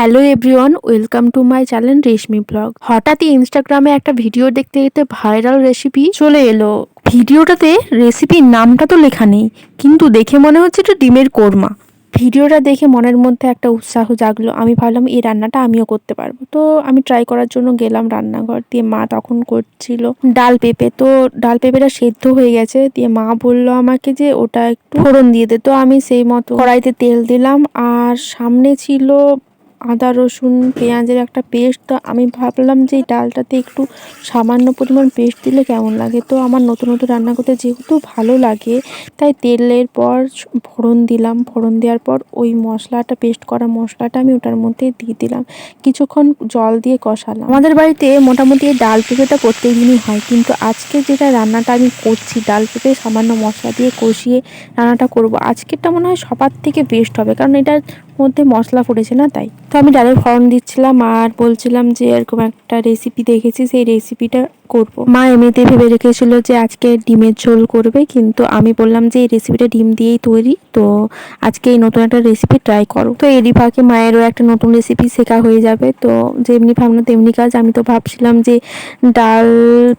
Hello everyone, welcome to my channel Reshmi blog. হঠাৎই ইনস্টাগ্রামে একটা ভিডিও দেখতে দেখতে ভাইরাল রেসিপি চলে এলো। ভিডিওটাতে রেসিপির নামটা তো লেখা নেই, কিন্তু দেখে মনে হচ্ছে এটা ডিমের কোরমা। ভিডিওটা দেখে মনের মধ্যে একটা উৎসাহ জাগলো, আমি ভাবলাম এই রান্নাটা আমিও করতে পারব। তো আমি ট্রাই করার জন্য গেলাম রান্নাঘর, দিয়ে মা তখন করছিল ডাল পেঁপে। তো ডাল পেঁপেটা সেদ্ধ হয়ে গেছে, দিয়ে মা বলল আমাকে যে ওটা একটু ফোড়ন দিয়ে দে। তো আমি সেই মতো কড়াইতে তেল দিলাম, আর সামনে ছিল আদা, রসুন, পেঁয়াজের একটা পেস্ট। তো আমি ভাবলাম যে এই ডালটাতে একটু সামান্য পরিমাণ পেস্ট দিলে কেমন লাগে? তো আমার নতুন নতুন রান্না করতে যেহেতু ভালো লাগে, তাই তেলের পর ফোড়ন দিলাম। ফোড়ন দেওয়ার পর ওই মশলাটা, পেস্ট করা মশলাটা আমি ওটার মধ্যে দিয়ে দিলাম। কিছুক্ষণ জল দিয়ে কষালাম। আমাদের বাড়িতে মোটামুটি এই ডাল পেঁপেটা প্রত্যেক দিনই হয়, কিন্তু আজকে যেটা রান্নাটা আমি করছি, ডাল পেঁপে সামান্য মশলা দিয়ে কষিয়ে রান্নাটা করব, আজকেরটা মনে হয় সবার থেকে বেস্ট হবে, কারণ এটার মধ্যে মশলা পড়েছে না তাই। তো আমি ডালের ফর্ম দিচ্ছিলাম আর বলছিলাম যে এরকম একটা রেসিপি দেখেছি সেই রেসিপিটা করব। মা এমনিতে ভেবে রেখেছিল যে আজকে ডিমের ঝোল করবে কিন্তু আমি বললাম যে এই রেসিপিটা ডিম দিয়েই তৈরি তো আজকে এই নতুন একটা রেসিপি ট্রাই করো। তো এরই ফাঁকে মায়েরও একটা নতুন রেসিপি শেখা হয়ে যাবে তো যেমনি ভাবনা তেমনি কাজ। আমি তো ভাবছিলাম যে ডাল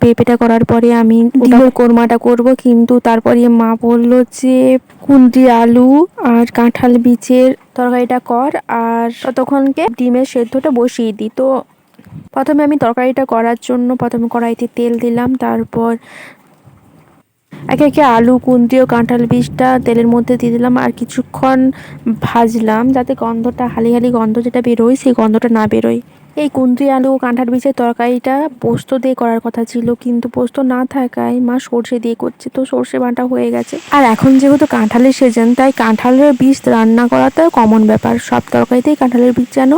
পেঁপেটা করার পরে আমি ডিমের কোরমাটা করব কিন্তু তারপরে মা বলল যে কুন্দ্রি আলু আর কাঁঠাল বীজের তরকারিটা কর আর ততক্ষণকে ডিমের সেদ্ধটা বসিয়ে দিই। তো প্রথমে আমি তরকারিটা করার জন্য প্রথমে কড়াইতে তেল দিলাম, তারপর একে একে আলু কুন্দি ও কাঁঠাল বীজটা তেলের মধ্যে দিয়ে দিলাম আর কিছুক্ষণ ভাজলাম যাতে গন্ধটা, হালি হালি গন্ধ যেটা বেরোয় সেই গন্ধটা না বেরোয়। এই কুন্দ্রি আলু ও কাঁঠাল বীজের তরকারিটা পোস্ত দিয়ে করার কথা ছিল, কিন্তু পোস্ত না থাকায় মা সর্ষে দিয়ে করছে, তো সর্ষে বাটা হয়ে গেছে। আর এখন যেহেতু কাঁঠালের সিজন তাই কাঁঠালের বীজ রান্না করাটা কমন ব্যাপার। সব তরকারিতেই কাঁঠালের বীজ যেন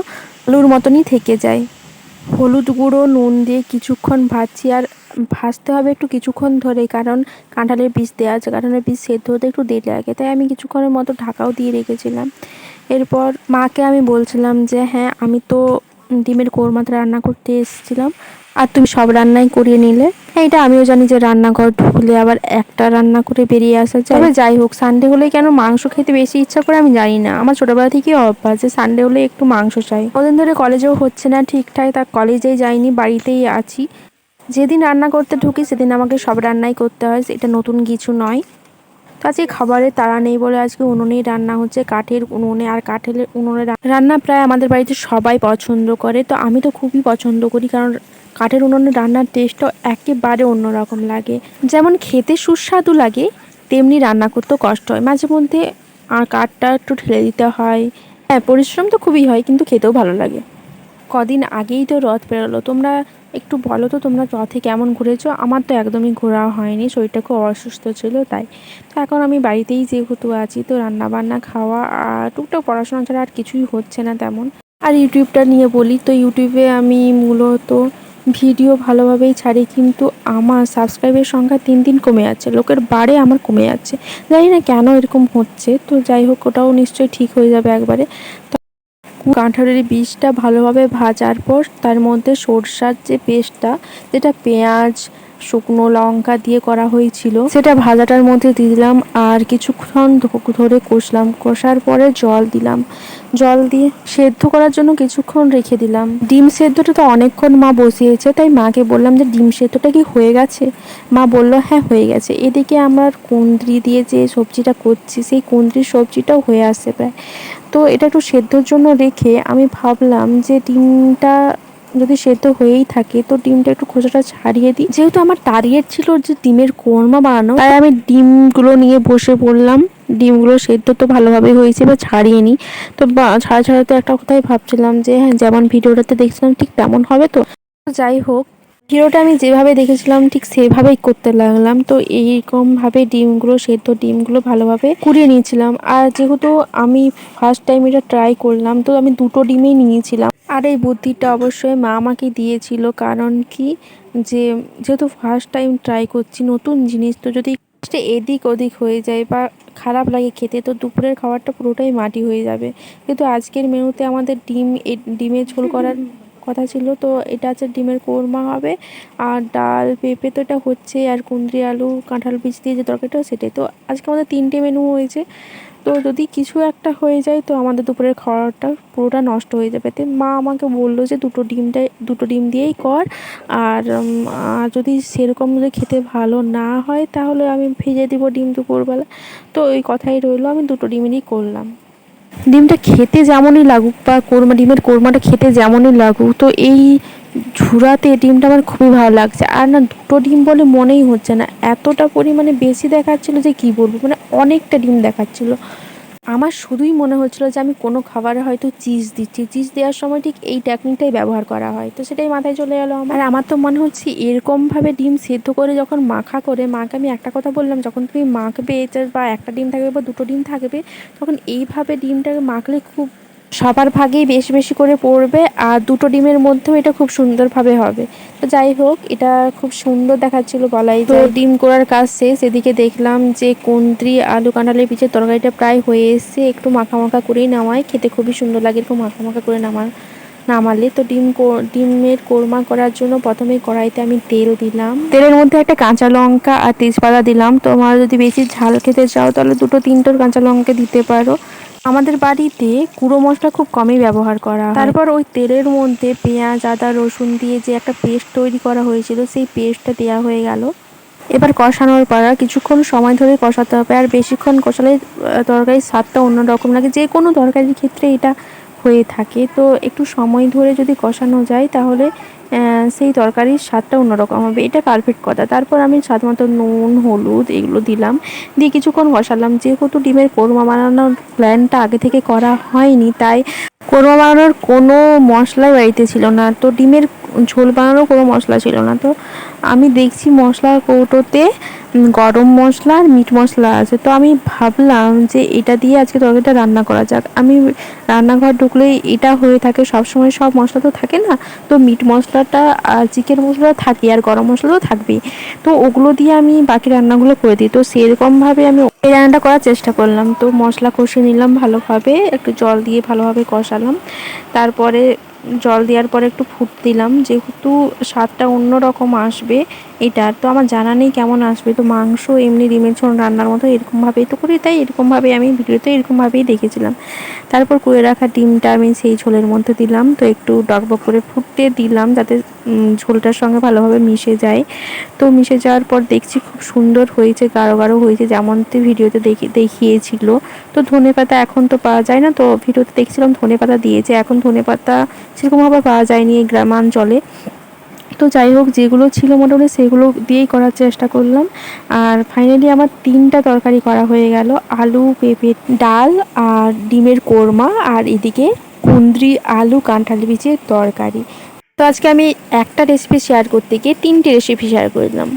আলুর মতনই থেকে যায়। হলুদ গুঁড়ো, নুন দিয়ে কিছুক্ষণ ভাজছি আর ভাজতে হবে একটু কিছুক্ষণ ধরে কারণ কাঁঠালের বীজ দেওয়া আছে, কাঁঠালের বীজ সেদ্ধ হতে একটু দেরি লাগে, তাই আমি কিছুক্ষণের মতো ঢাকাও দিয়ে রেখেছিলাম। এরপর মাকে আমি বলছিলাম যে হ্যাঁ আমি তো ডিমের কোরমাতে রান্না করতে এসেছিলাম আর তুমি সব রান্নাই করিয়ে নিলে? হ্যাঁ এটা আমিও জানি যে রান্নাঘর ঢুকলে আবার একটা রান্না করে বেরিয়ে আসা যায়। যাই হোক সানডে হলে কেন মাংস খেতে বেশি ইচ্ছা করে আমি জানি না। আমার ছোটোবেলা থেকেই অভ্যাস যে সানডে হলে একটু মাংস চাই। ওদিন ধরে কলেজেও হচ্ছে না ঠিকঠাক তার কলেজেই যাইনি, বাড়িতেই আছি। যেদিন রান্না করতে ঢুকি, সেদিন আমাকে সব রান্নাই করতে হয়, এটা নতুন কিছু নয়। তো আজকে খাবারের তাড়া নেই বলে আজকে উনুনেই রান্না হচ্ছে, কাঠের উনুনে আর কাঠের উনুনে রান্না প্রায় আমাদের বাড়িতে সবাই পছন্দ করে, তো আমি তো খুবই পছন্দ করি, কারণ কাঠের উনুনে রান্নার টেস্টও একেবারে অন্যরকম লাগে। যেমন খেতে সুস্বাদু লাগে, তেমনি রান্না করতেও কষ্ট হয়। মাঝে মধ্যে আর কাঠটা একটু ঠেলে দিতে হয়। হ্যাঁ পরিশ্রম তো খুবই হয়, কিন্তু খেতেও ভালো লাগে। কদিন আগেই তো রথ বেরোলো। তোমরা একটু বলো তো, তোমরা রথে কেমন ঘুরেছো? আমার তো একদমই ঘোরা হয়নি, শরীরটা খুব অসুস্থ ছিল, তাই। তো এখন আমি বাড়িতেই যেহেতু আছি, তো রান্না বান্না খাওয়া আর টুকটাক পড়াশোনা ছাড়া আর কিছুই হচ্ছে না তেমন। আর ইউটিউবটা নিয়ে বলি, তো ইউটিউবে আমি মূলত ভিডিও ভালোভাবেই ছাড়ি, কিন্তু আমার সাবস্ক্রাইবের সংখ্যা তিন দিন কমে যাচ্ছে, লোকের বারে আমার কমে যাচ্ছে। জানি না কেন এরকম হচ্ছে, তো যাই হোক, ওটাও নিশ্চয়ই ঠিক হয়ে যাবে একবারে। কাঁঠালের বীজটা ভালোভাবে ভাজার পর তার মধ্যে সরষার যে পেস্টটা, যেটা পেঁয়াজ, শুকনো লঙ্কা দিয়ে করা হয়েছিল, সেটা ভাজাটার মধ্যে দিয়ে দিলাম, আর কিছুক্ষণ ধরে কষলাম। কষার পরে জল দিলাম। জল দিয়ে সেদ্ধ করার জন্য কিছুক্ষণ রেখে দিলাম। ডিম সেদ্ধটা তো অনেকক্ষণ মা বসিয়েছে, তাই মাকে বললাম যে ডিম সেদ্ধটা কি হয়ে গেছে? মা বলল হ্যাঁ হয়ে গেছে। এদিকে আমার কুন্দ্রি দিয়ে যে সবজিটা করছি, সেই কুন্দ্রির সবজিটাও হয়ে আসছে প্রায়। তো এটা একটু সেদ্ধর জন্য রেখে আমি ভাবলাম যে ডিমটা যদি সেদ্ধ হয়েই থাকে, তো ডিমটা একটু খোসাটা ছাড়িয়ে দিই। যেহেতু আমার টার্গেট ছিল যে ডিমের কোরমা বানানো, তাই আমি ডিমগুলো নিয়ে বসে পড়লাম। ডিমগুলো সেদ্ধ তো ভালোভাবে হয়েছে বা ছাড়িয়ে নিই। তো ছাড়া ছাড়াতে একটা কথাই ভাবছিলাম যে হ্যাঁ যেমন ভিডিওটাতে দেখছিলাম ঠিক তেমন হবে তো। যাই হোক ভিডিওটা আমি যেভাবে দেখেছিলাম, ঠিক সেভাবেই করতে লাগলাম। তো এইরকমভাবে ডিমগুলো, সেদ্ধ ডিমগুলো ভালোভাবে কুড়িয়ে নিয়েছিলাম। আর যেহেতু আমি ফার্স্ট টাইম এটা ট্রাই করলাম, তো আমি দুটো ডিমেই নিয়েছিলাম। আর এই বুদ্ধিটা অবশ্যই মা আমাকে দিয়েছিল, কারণ কি? যে যেহেতু ফার্স্ট টাইম ট্রাই করছি, নতুন জিনিস, তো যদি এদিক ওদিক হয়ে যায় বা খারাপ লাগে খেতে, তো দুপুরের খাবারটা পুরোটাই মাটি হয়ে যাবে। কিন্তু আজকের মেনুতে আমাদের ডিম ডিমের ঝোল করার কথা ছিল, তো এটা হচ্ছে ডিমের কোরমা হবে। আর ডাল, পেঁপে তো এটা হচ্ছে, আর কুঁদরি আলু, কাঁঠাল বীজ দিয়ে যে তরকারিটা সেটাই। তো আজকে আমাদের তিনটে মেনু হয়েছে। তো যদি কিছু একটা হয়ে যায়, তো আমাদের দুপুরের খাওয়াটা পুরোটা নষ্ট হয়ে যাবে। তো মা আমাকে বলল যে দুটো ডিমটা, দুটো ডিম দিয়েই কর। আর যদি সেরকম যদি খেতে ভালো না হয়, তাহলে আমি ভেজে দিব ডিম দুপুরবেলা। তো ওই কথাই রইল, আমি দুটো ডিমেরই করলাম। ডিমটা খেতে যেমনই লাগুক বা কোরমা ডিমের কোরমাটা খেতে যেমনই লাগুক, তো এই ঝুরাতে ডিমটা আমার খুবই ভালো লাগছে। আর না, দুটো ডিম বলে মনেই হচ্ছে না। এতটা পরিমাণে বেশি দেখাচ্ছিলো যে কি বলব? মানে অনেকটা ডিম দেখাচ্ছিল। আমার শুধুই মনে হচ্ছিল যে আমি কোনো খাবারে হয়তো চিজ দিচ্ছি। চিজ দেওয়ার সময় ঠিক এই টেকনিকটাই ব্যবহার করা হয়। তো সেটাই মাথায় চলে গেলো আমার। আর আমার তো মনে হচ্ছে এরকমভাবে ডিম সেদ্ধ করে যখন মাখা করে, মাকে আমি একটা কথা বললাম, যখন তুমি মাখবে বা একটা ডিম থাকবে বা দুটো ডিম থাকবে, তখন এইভাবে ডিমটাকে মাখলে খুব সবার ভাগেই বেশি বেশি করে পড়বে আর দুটো ডিমের মধ্যেও এটা খুব সুন্দরভাবে হবে। তো যাই হোক এটা খুব সুন্দর দেখাচ্ছিল বলাই তো ডিম করার কাজ শেষ এদিকে দেখলাম যে কুন্দ্রি আলু কাঁঠালের পিছের তরকারিটা প্রায় হয়ে এসছে। একটু মাখা মাখা করেই নামায় খেতে খুবই সুন্দর লাগে এরকম মাখা মাখা করে নামা নামালে। তো ডিম ডিমের কোরমা করার জন্য প্রথমে কড়াইতে আমি তেল দিলাম। তেলের মধ্যে একটা কাঁচা লঙ্কা আর তেজপাতা দিলাম। তোমার যদি বেশি ঝাল খেতে চাও তাহলে দুটো তিনটোর কাঁচা লঙ্কা দিতে পারো। আমাদের বাড়িতে গুঁড়ো মশলা খুব কমই ব্যবহার করা তারপর ওই তেলের মধ্যে পেঁয়াজ, আদা, রসুন দিয়ে যে একটা পেস্ট তৈরি করা হয়েছিল, সেই পেস্টটা দেওয়া হয়ে গেল। এবার কষানোর পর কিছুক্ষণ সময় ধরে কষাতে হবে। আর বেশিক্ষণ কষালে তরকারির স্বাদটা অন্যরকম লাগে। যে কোনো তরকারির ক্ষেত্রে এটা হয়ে থাকে। তো একটু সময় ধরে যদি কষানো যায় তাহলে সেই তরকারির স্বাদটা অন্যরকম হবে। এটা পারফেক্ট কথা। তারপর আমি স্বাদ মতো নুন, হলুদ এগুলো দিলাম। দিয়ে কিছুক্ষণ কষালাম। যেহেতু ডিমের কোরমা বানানোর প্ল্যানটা আগে থেকে করা হয়নি, তাই কোরমা বানানোর কোনো মশলাই বাড়িতে ছিল না। তো ডিমের ঝোল বানানোর কোনো মশলা ছিল না। তো আমি দেখছি মশলার কৌটোতে গরম মশলা আর মিট মশলা আছে। তো আমি ভাবলাম যে এটা দিয়ে আজকে তরকারিটা রান্না করা যাক। আমি রান্নাঘর ঢুকলেই এটা হয়ে থাকে সব সময় সব মশলা তো থাকে না? তো মিট মশলাটা আর চিকেন মশলা থাকে, আর গরম মশলা তো থাকবেই। তো ওগুলো দিয়ে আমি বাকি রান্নাগুলো করে দিই। তো সেরকমভাবে আমি এই রান্নাটা করার চেষ্টা করলাম। তো মশলা কষিয়ে নিলাম ভালোভাবে, একটু জল দিয়ে ভালোভাবে কষালাম। তারপরে জল দেওয়ার পরে একটু ফুট দিলাম। যেহেতু স্বাদটা অন্যরকম আসবে এটা তো আমার জানা নেই কেমন আসবে। তো মাংস এমনি ডিমের ঝোল রান্নার মতো এরকমভাবেই তো করি, তাই এরকমভাবে আমি ভিডিওতে এরকমভাবেই দেখেছিলাম। তারপর করে রাখা ডিমটা আমি সেই ঝোলের মধ্যে দিলাম, তো একটু ডকবক করে ফুটতে দিলাম যাতে ঝোলটার সঙ্গে ভালোভাবে মিশে যায়। তো মিশে যাওয়ার পর দেখছি খুব সুন্দর হয়েছে, গাঢ় গাঢ় হয়েছে যেমনটি ভিডিওতে দেখি, দেখিয়েছিল। তো ধনে পাতা এখন তো পাওয়া যায় না, তো ভিডিওতে দেখছিলাম ধনে পাতা দিয়েছে, এখন ধনে পাতা সেরকমভাবে পাওয়া যায়নি এই গ্রামাঞ্চলে তো যাই হোক, যেগুলো ছিল মোটামুটি সেগুলো দিয়েই করার চেষ্টা করলাম। আর ফাইনালি আমার তিনটা তরকারি করা হয়ে গেল। আলু, পেঁপে, ডাল আর ডিমের কোরমা আর এদিকে কুন্দ্রি আলু, কাঁঠাল বীজের তরকারি। তো আজকে আমি একটা রেসিপি শেয়ার করতে গিয়ে তিনটে রেসিপি শেয়ার করে দিলাম